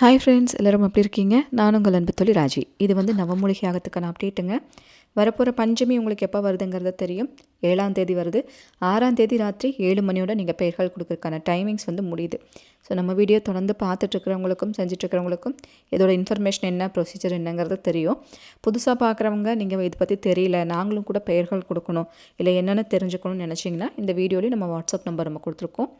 Hi friends எல்லோரும் எப்படி இருக்கீங்க? நான் உங்கள் அன்பு தொழில் ராஜி. இது வந்து நவமூலிகை ஆகத்துக்கான அப்டேட்டுங்க வரப்போகிற பஞ்சமி உங்களுக்கு எப்போ வருதுங்கிறத தெரியும். ஏழாம் தேதி வருது. ஆறாம் தேதி ராத்திரி ஏழு மணியோட நீங்கள் பெயர்கள் கொடுக்கறதுக்கான டைமிங்ஸ் வந்து முடியுது. ஸோ நம்ம வீடியோ தொடர்ந்து பார்த்துட்ருக்கிறவங்களுக்கும் செஞ்சிட்ருக்கிறவங்களுக்கும் இதோட இன்ஃபர்மேஷன் என்ன ப்ரொசீஜர் என்னங்கிறது தெரியும். புதுசாக பார்க்குறவங்க நீங்கள் இதை பற்றி தெரியல நாங்களும் கூட பெயர்கள் கொடுக்கணும் இல்லை என்னென்ன தெரிஞ்சுக்கணும்னு நினச்சிங்கன்னா இந்த வீடியோலேயும் நம்ம வாட்ஸ்அப் நம்பர் நம்ம கொடுத்துருக்கோம்.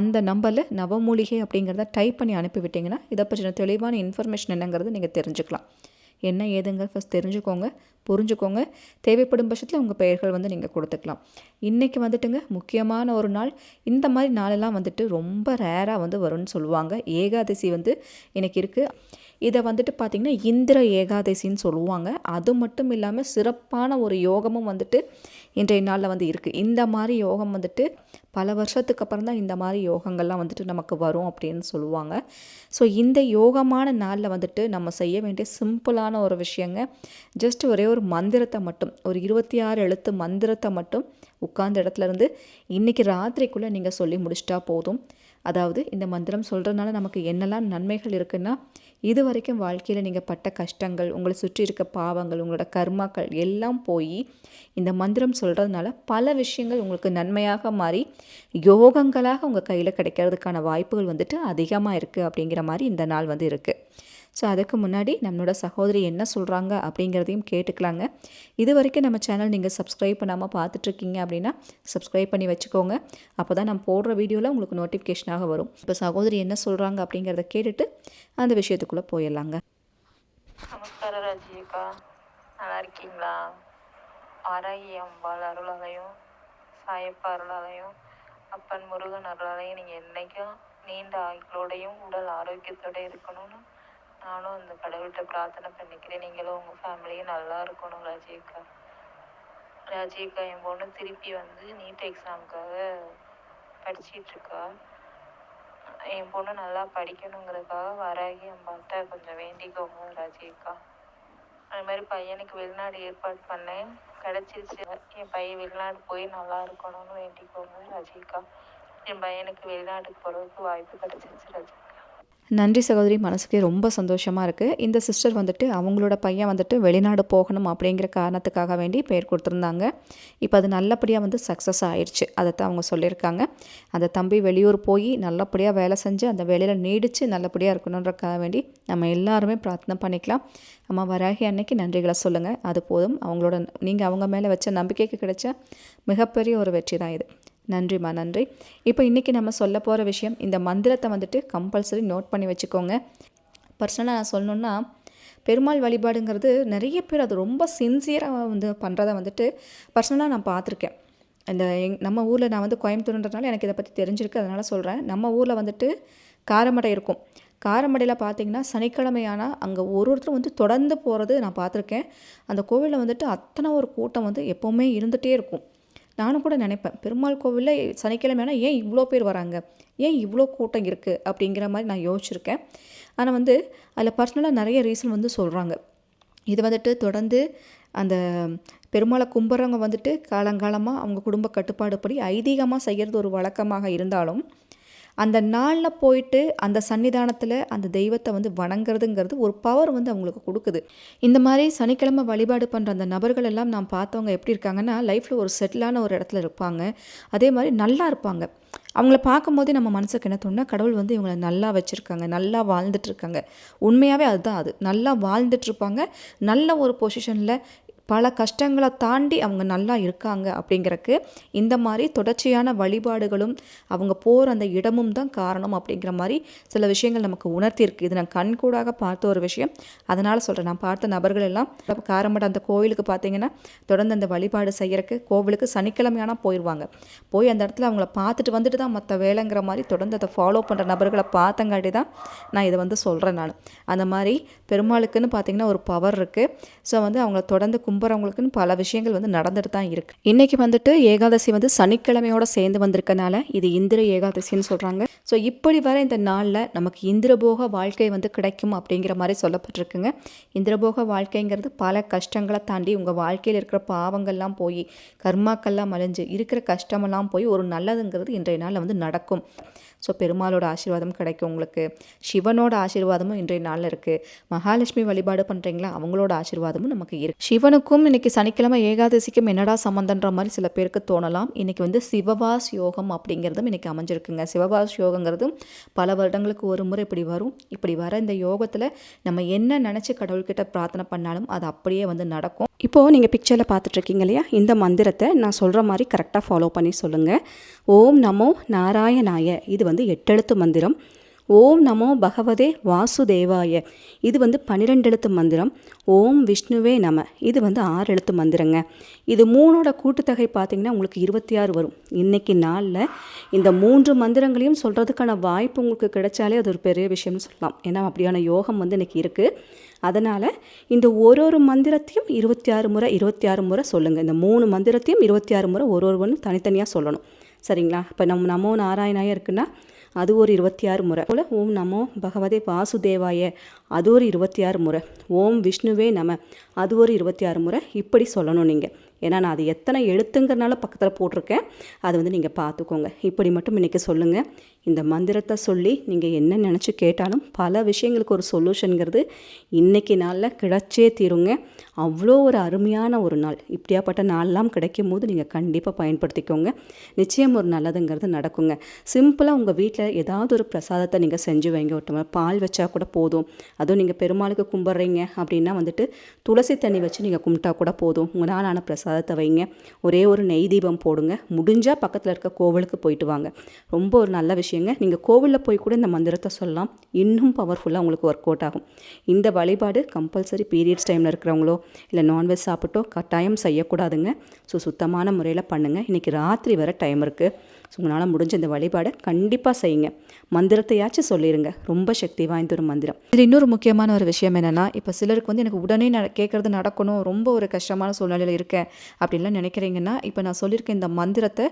அந்த நம்பரில் நவமூலிகை அப்படிங்கிறத டைப் பண்ணி அனுப்பிவிட்டிங்கன்னா இதை பற்றின தெளிவான இன்ஃபர்மேஷன் என்னங்கிறது நீங்கள் தெரிஞ்சுக்கலாம். என்ன ஏதுங்க? ஃபஸ்ட் தெரிஞ்சுக்கோங்க புரிஞ்சுக்கோங்க. தேவைப்படும் பட்சத்தில் உங்கள் பெயர்கள் வந்து நீங்கள் கொடுத்துக்கலாம். இன்றைக்கி வந்துட்டுங்க முக்கியமான ஒரு நாள். இந்த மாதிரி நாளெல்லாம் வந்துட்டு ரொம்ப ரேராக வந்து வரும்னு சொல்லுவாங்க. ஏகாதசி வந்து இன்றைக்கி இருக்குது இதை வந்துட்டு பார்த்திங்கன்னா இந்திர ஏகாதசின்னு சொல்லுவாங்க. அது மட்டும் இல்லாமல் சிறப்பான ஒரு யோகமும் வந்துட்டு இன்றைய நாளில் வந்து இருக்குது இந்த மாதிரி யோகம் வந்துட்டு பல வருஷத்துக்கு அப்புறம் தான் இந்த மாதிரி யோகங்கள்லாம் வந்துட்டு நமக்கு வரும் அப்படின்னு சொல்லுவாங்க. ஸோ இந்த யோகமான நாளில் வந்துட்டு நம்ம செய்ய வேண்டிய சிம்பிளான ஒரு விஷயங்க ஜஸ்ட் ஒரே ஒரு மந்திரத்தை மட்டும் ஒரு இருபத்தி ஆறு எழுத்து மந்திரத்தை மட்டும் உட்கார்ந்த இடத்துல இருந்து இன்றைக்கி ராத்திரிக்குள்ளே நீங்கள் சொல்லி முடிச்சிட்டா போதும். அதாவது இந்த மந்திரம் சொல்கிறதுனால நமக்கு என்னெல்லாம் நன்மைகள் இருக்குன்னா இது வரைக்கும் வாழ்க்கையில் நீங்கள் பட்ட கஷ்டங்கள் உங்களை சுற்றி இருக்க பாவங்கள் உங்களோட கர்மாக்கள் எல்லாம் போய் இந்த மந்திரம் சொல்கிறதுனால பல விஷயங்கள் உங்களுக்கு நன்மையாக மாறி யோகங்களாக உங்கள் கையில் கிடைக்கிறதுக்கான வாய்ப்புகள் வந்துட்டு அதிகமாக இருக்குது அப்படிங்கிற மாதிரி இந்த நாள் வந்து இருக்குது ஸோ அதுக்கு முன்னாடி நம்மளோட சகோதரி என்ன சொல்கிறாங்க அப்படிங்கிறதையும் கேட்டுக்கலாங்க. இது வரைக்கும் நம்ம சேனல் நீங்கள் சப்ஸ்கிரைப் பண்ணாமல் பார்த்துட்ருக்கீங்க அப்படின்னா சப்ஸ்கிரைப் பண்ணி வச்சுக்கோங்க. அப்போ தான் நம்ம போடுற வீடியோவில் உங்களுக்கு நோட்டிஃபிகேஷனாக வரும். இப்போ சகோதரி என்ன சொல்கிறாங்க அப்படிங்கிறத கேட்டுட்டு அந்த விஷயத்துக்குள்ளே போயிடலாங்க. நமஸ்காரம் ராஜியக்கா நல்லா இருக்கீங்களா? ஆராயி அம்பாள் அருளாலையும் சாயப்பா அருளாலையும் அப்பன் முருகன் அருளாலையும் நீங்கள் என்றைக்கும் நீண்ட ஆயுளோடையும் உடல் ஆரோக்கியத்தோடு இருக்கணும்னு நானும் அந்த கடவுள்கிட்ட பிரார்த்தனை பண்ணிக்கிறேன். நீங்களும் உங்கள் ஃபேமிலியும் நல்லா இருக்கணும் ராஜிகா ராஜிகா என் பொண்ணு திருப்பி வந்து நீட் எக்ஸாமுக்காக படிச்சிட்டு இருக்கா என் பொண்ணு நல்லா படிக்கணுங்கிறதுக்காக வராகி அம்பாட்ட கொஞ்சம் வேண்டிக்கோங்க ராஜிகா அது மாதிரி பையனுக்கு வெளிநாடு ஏற்பாடு பண்ணேன். கிடச்சிருச்சு. என் பையன் வெளிநாடு போய் நல்லா இருக்கணும்னு வேண்டிக்கோங்க ராஜிகா என் பையனுக்கு வெளிநாட்டுக்கு போகிறதுக்கு வாய்ப்பு கிடச்சிருச்சு ரஜிகா நன்றி சகோதரி மனசுக்கே ரொம்ப சந்தோஷமாக இருக்குது இந்த சிஸ்டர் வந்துட்டு அவங்களோட பையன் வந்துட்டு வெளிநாடு போகணும் அப்படிங்கிற காரணத்துக்காக வேண்டி பேர் கொடுத்துருந்தாங்க. இப்போ அது நல்லபடியாக வந்து சக்ஸஸ் ஆயிடுச்சு அதை தான் அவங்க சொல்லியிருக்காங்க. அந்த தம்பி வெளியூர் போய் நல்லபடியாக வேலை செஞ்சு அந்த வேலையில் நீடித்து நல்லபடியாக இருக்கணுன்றக்காக வேண்டி நம்ம எல்லாருமே பிரார்த்தனை பண்ணிக்கலாம். அம்மா வராகி அன்னைக்கு நன்றிகளை சொல்லுங்கள் அது போதும். அவங்களோட நீங்கள் அவங்க மேலே வச்ச நம்பிக்கைக்கு கிடைச்ச மிகப்பெரிய ஒரு வெற்றி தான் இது. நன்றிம்மா நன்றி. இப்போ இன்றைக்கி நம்ம சொல்ல போகிற விஷயம் இந்த மந்திரத்தை வந்துட்டு கம்பல்சரி நோட் பண்ணி வச்சுக்கோங்க. பர்சனலாக நான் சொல்லணுன்னா பெருமாள் வழிபாடுங்கிறது நிறைய பேர் அது ரொம்ப சின்சியராக வந்து பண்ணுறத வந்துட்டு பர்சனலாக நான் பார்த்துருக்கேன். இந்த எங் நம்ம ஊரில் நான் வந்து கோயம்புத்தூர்ன்றதுனால எனக்கு இதை பற்றி தெரிஞ்சிருக்கு அதனால் சொல்கிறேன் நம்ம ஊரில் வந்துட்டு காரமடை இருக்கும். காரமடையில் பார்த்தீங்கன்னா சனிக்கிழமை ஆனால் அங்கே ஒரு ஒருத்தரும் வந்து தொடர்ந்து போகிறது நான் பார்த்துருக்கேன். அந்த கோவிலில் வந்துட்டு அத்தனை ஒரு கூட்டம் வந்து எப்போவுமே இருந்துகிட்டே இருக்கும். நானும் கூட நினைப்பேன் பெருமாள் கோவிலில் சனிக்கிழமைனா ஏன் இவ்வளோ பேர் வராங்க? ஏன் இவ்வளோ கூட்டம் இருக்குது அப்படிங்கிற மாதிரி நான் யோசிச்சிருக்கேன். ஆனால் வந்து அதில் பர்சனலாக நிறைய ரீசன் வந்து சொல்கிறாங்க இது வந்துட்டு தொடர்ந்து அந்த பெருமாளை கும்புறவங்க வந்துட்டு காலங்காலமாக அவங்க குடும்ப கட்டுப்பாடுப்படி ஐதீகமாக செய்கிறது ஒரு வழக்கமாக இருந்தாலும் அந்த நாளில் போயிட்டு அந்த சன்னிதானத்தில் அந்த தெய்வத்தை வந்து வணங்குறதுங்கிறது ஒரு பவர் வந்து அவங்களுக்கு கொடுக்குது. இந்த மாதிரி சனிக்கிழமை வழிபாடு பண்ணுற அந்த நபர்கள் எல்லாம் நான் பார்த்தவங்க எப்படி இருக்காங்கன்னா லைஃப்பில் ஒரு செட்டிலான ஒரு இடத்துல இருப்பாங்க. அதே மாதிரி நல்லா இருப்பாங்க. அவங்கள பார்க்கும்போதே நம்ம மனசுக்கு என்ன தோணுன்னா கடவுள் வந்து இவங்களை நல்லா வச்சுருக்காங்க நல்லா வாழ்ந்துட்டுருக்காங்க உண்மையாகவே அதுதான் அது. நல்லா வாழ்ந்துட்டுருப்பாங்க நல்ல ஒரு பொசிஷனில் பல கஷ்டங்களை தாண்டி அவங்க நல்லா இருக்காங்க அப்படிங்கிறக்கு இந்த மாதிரி தொடர்ச்சியான வழிபாடுகளும் அவங்க போகிற அந்த இடமும் தான் காரணம் அப்படிங்கிற மாதிரி சில விஷயங்கள் நமக்கு உணர்த்தியிருக்கு. இது நான் கண்கூடாக பார்த்த ஒரு விஷயம். அதனால் சொல்கிறேன் நான் பார்த்த நபர்கள் எல்லாம் காரமட அந்த கோவிலுக்கு பார்த்தீங்கன்னா தொடர்ந்து அந்த வழிபாடு செய்கிறக்கு கோவிலுக்கு சனிக்கிழமையானா போயிடுவாங்க போய் அந்த இடத்துல அவங்கள பார்த்துட்டு வந்துட்டு தான் மற்ற வேலைங்கிற மாதிரி தொடர்ந்து அதை ஃபாலோ பண்ணுற நபர்களை பார்த்தங்காட்டி தான் நான் இதை வந்து சொல்கிறேன் நான். அந்த மாதிரி பெருமாளுக்குன்னு பார்த்தீங்கன்னா ஒரு பவர் இருக்குது ஸோ வந்து அவங்கள தொடர்ந்து கும்ப கும்புறவங்களுக்குன்னு பல விஷயங்கள் வந்து நடந்துட்டு தான் இருக்கு. இன்னைக்கு வந்துட்டு ஏகாதசி வந்து சனிக்கிழமையோட சேர்ந்து வந்திருக்கனால இது இந்திர ஏகாதசின்னு சொல்றாங்க. ஸோ இப்படி வர இந்த நாளில் நமக்கு இந்திரபோக வாழ்க்கை வந்து கிடைக்கும் அப்படிங்கிற மாதிரி சொல்லப்பட்டிருக்குங்க. இந்திரபோக வாழ்க்கைங்கிறது பல கஷ்டங்களை தாண்டி உங்கள் வாழ்க்கையில் இருக்கிற பாவங்கள்லாம் போய் கர்மாக்கள்லாம் அழிஞ்சு இருக்கிற கஷ்டமெல்லாம் போய் ஒரு நல்லதுங்கிறது இன்றைய நாளில் வந்து நடக்கும். ஸோ பெருமாளோட ஆசீர்வாதம் கிடைக்கும் உங்களுக்கு. சிவனோட ஆசீர்வாதமும் இன்றைய நாளில் இருக்குது மகாலட்சுமி வழிபாடு பண்ணுறீங்களா அவங்களோட ஆசீர்வாதமும் நமக்கு இருக்கு. சிவனுக்கும் இன்னைக்கு சனிக்கிழமை ஏகாதசிக்கும் என்னடா சம்மந்தன்ற மாதிரி சில பேருக்கு தோணலாம். இன்னைக்கு வந்து சிவவாஸ் யோகம் அப்படிங்கிறதும் இன்னைக்கு அமைஞ்சிருக்குங்க. சிவவாஸ் யோகங்கிறதும் பல வருடங்களுக்கு ஒரு முறை இப்படி வரும். இப்படி வர இந்த யோகத்தில் நம்ம என்ன நினச்சி கடவுள்கிட்ட பிரார்த்தனை பண்ணாலும் அது அப்படியே வந்து நடக்கும். இப்போது நீங்கள் பிக்சரில் பார்த்துட்ருக்கீங்க இல்லையா? இந்த மந்திரத்தை நான் சொல்கிற மாதிரி கரெக்டாக ஃபாலோ பண்ணி சொல்லுங்கள் ஓம் நமோ நாராயணாய. இது வந்து எட்டெழுத்து மந்திரம். ஓம் நமோ பகவதே வாசுதேவாய. இது வந்து பன்னிரெண்டு எழுத்து மந்திரம். ஓம் விஷ்ணுவே நம. இது வந்து ஆறு எழுத்து மந்திரங்க. இது மூணோட கூட்டுத்தொகை பார்த்திங்கன்னா உங்களுக்கு இருபத்தி ஆறு வரும். இன்னைக்கு நாளில் இந்த மூன்று மந்திரங்களையும் சொல்கிறதுக்கான வாய்ப்பு உங்களுக்கு கிடைச்சாலே அது ஒரு பெரிய விஷயம்னு சொல்லலாம். ஏன்னா அப்படியான யோகம் வந்து இன்றைக்கி இருக்குது அதனால் இந்த ஒரு ஒரு மந்திரத்தையும் இருபத்தி ஆறு முறை இருபத்தி ஆறு முறை சொல்லுங்கள் இந்த மூணு மந்திரத்தையும் இருபத்தி ஆறு முறை ஒரு ஒருவனும் தனித்தனியாக சொல்லணும். சரிங்களா? இப்போ நம்ம நமோ நாராயணாயா இருக்குன்னா அது ஒரு இருபத்தி ஆறு முறை. போல் ஓம் நமோ பகவதே வாசுதேவாய அது ஒரு இருபத்தி ஆறு முறை. ஓம் விஷ்ணுவே நம அது ஒரு இருபத்தி ஆறு முறை. இப்படி சொல்லணும் நீங்கள் ஏன்னா நான் அது எத்தனை எழுத்துங்கிறனால பக்கத்தில் போட்டிருக்கேன். அது வந்து நீங்கள் பார்த்துக்கோங்க. இப்படி மட்டும் இன்றைக்கி சொல்லுங்கள் இந்த மந்திரத்தை சொல்லி நீங்கள் என்ன நினச்சி கேட்டாலும் பல விஷயங்களுக்கு ஒரு சொல்யூஷனுங்கிறது இன்றைக்கி நாளில் கிடைச்சே தீருங்க. அவ்வளோ ஒரு அருமையான ஒரு நாள். இப்படியாப்பட்ட நாள்லாம் கிடைக்கும் போது நீங்கள் கண்டிப்பாக பயன்படுத்திக்கோங்க. நிச்சயம் ஒரு நல்லதுங்கிறது நடக்குங்க. சிம்பிளாக உங்கள் வீட்டில் ஏதாவது ஒரு பிரசாதத்தை நீங்கள் செஞ்சு வைங்க. விட்டோம் பால் வச்சா கூட போதும். அதுவும் நீங்கள் பெருமாளுக்கு கும்பிட்றீங்க அப்படின்னா வந்துட்டு துளசி தண்ணி வச்சு நீங்கள் கும்பிட்டா கூட போதும். உங்கள் நாளான பிரசாதத்தை வைங்க. ஒரே ஒரு நெய் தீபம் போடுங்க. முடிஞ்சால் பக்கத்தில் இருக்க கோவிலுக்கு போயிட்டு வாங்க. ரொம்ப ஒரு நல்ல விஷயம். விஷயங்க நீங்கள் கோவிலில் போய் கூட இந்த மந்திரத்தை சொல்லலாம். இன்னும் பவர்ஃபுல்லாக உங்களுக்கு ஒர்க் அவுட் ஆகும். இந்த வழிபாடு கம்பல்சரி பீரியட்ஸ் டைமில் இருக்கிறவங்களோ இல்லை நான்வெஜ் சாப்பிட்டோ கட்டாயம் செய்யக்கூடாதுங்க. ஸோ சுத்தமான முறையில் பண்ணுங்கள் இன்றைக்கி ராத்திரி வர டைம் இருக்குது ஸோ உங்களால் முடிஞ்ச இந்த வழிபாடை கண்டிப்பாக செய்யுங்க. மந்திரத்தையாச்சும் சொல்லிடுங்க ரொம்ப சக்தி வாய்ந்த ஒரு மந்திரம். இதில் இன்னொரு முக்கியமான ஒரு விஷயம் என்னென்னா இப்போ சிலருக்கு வந்து எனக்கு உடனே நட கேட்குறது நடக்கணும் ரொம்ப ஒரு கஷ்டமான சூழ்நிலையில் இருக்கேன் அப்படின்லாம் நினைக்கிறீங்கன்னா இப்போ நான் சொல்லியிருக்கேன் இந்த மந்திரத்தை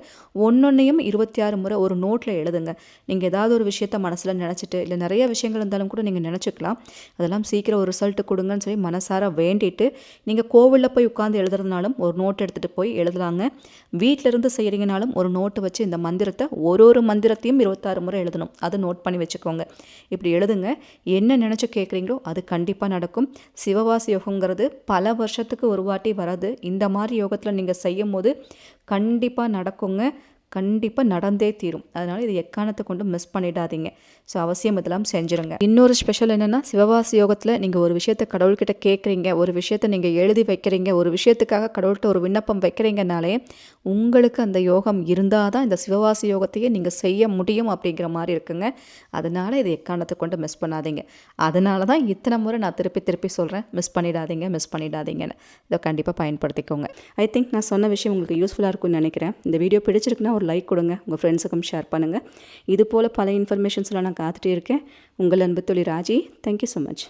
ஒன்றொன்னையும் இருபத்தி ஆறு முறை ஒரு நோட்டில் எழுதுங்க. நீங்கள் ஏதாவது ஒரு விஷயத்த மனசில் நினச்சிட்டு இல்லை நிறைய விஷயங்கள் இருந்தாலும் கூட நீங்கள் நினச்சிக்கலாம். அதெல்லாம் சீக்கிரம் ஒரு ரிசல்ட் கொடுங்கன்னு சொல்லி மனசார வேண்டிட்டு நீங்கள் கோவிலில் போய் உட்காந்து எழுதுறதுனாலும் ஒரு நோட் எடுத்துகிட்டு போய் எழுதலாங்க. வீட்டில் இருந்து செய்கிறீங்கனாலும் ஒரு நோட்டு வச்சு இந்த மந்திரத்தை ஒரு ஒரு மந்திரத்தையும் இருபத்தாறு முறை எழுதணும். அதை நோட் பண்ணி வச்சுக்கோங்க. இப்படி எழுதுங்க. என்ன நினச்சி கேட்குறீங்களோ அது கண்டிப்பாக நடக்கும். சிவவாசி யோகங்கிறது பல வருஷத்துக்கு ஒரு வாட்டி வராது. இந்த மாதிரி யோகத்தில் நீங்கள் செய்யும் போது கண்டிப்பாக நடக்குங்க. கண்டிப்பாக நடந்தே தீரும். அதனால் இது எக்காரணத்தை கொண்டு மிஸ் பண்ணிடாதீங்க. ஸோ அவசியம் இதெல்லாம் செஞ்சுருங்க. இன்னொரு ஸ்பெஷல் என்னென்னா சிவவாசி யோகத்தில் நீங்கள் ஒரு விஷயத்தை கடவுள்கிட்ட கேட்குறீங்க ஒரு விஷயத்தை நீங்கள் எழுதி வைக்கிறீங்க ஒரு விஷயத்துக்காக கடவுள்கிட்ட ஒரு விண்ணப்பம் வைக்கிறீங்கனாலே உங்களுக்கு அந்த யோகம் இருந்தால் தான் இந்த சிவவாசி யோகத்தையே நீங்கள் செய்ய முடியும் அப்படிங்கிற மாதிரி இருக்குங்க. அதனால் இது எக்காரணத்தை கொண்டு மிஸ் பண்ணாதீங்க. அதனால தான் இத்தனை முறை நான் திருப்பி திருப்பி சொல்கிறேன் மிஸ் பண்ணிடாதீங்க மிஸ் பண்ணிடாதீங்கன்னு. இதை கண்டிப்பாக பயன்படுத்திக்கோங்க. ஐ திங்க் நான் சொன்ன விஷயம் உங்களுக்கு யூஸ்ஃபுல்லாக இருக்கும்னு நினைக்கிறேன். இந்த வீடியோ பிடிச்சிருக்குன்னா ஒரு லைக் கொடுங்க உங்கள் ஃப்ரெண்ட்ஸுக்கும் ஷேர் பண்ணுங்கள் இது போல் பல இன்ஃபர்மேஷன்ஸ்லாம் நான் காத்துட்டே இருக்கேன். உங்கள் அன்பு தொழில் ராஜி தேங்க்யூ ஸோ மச்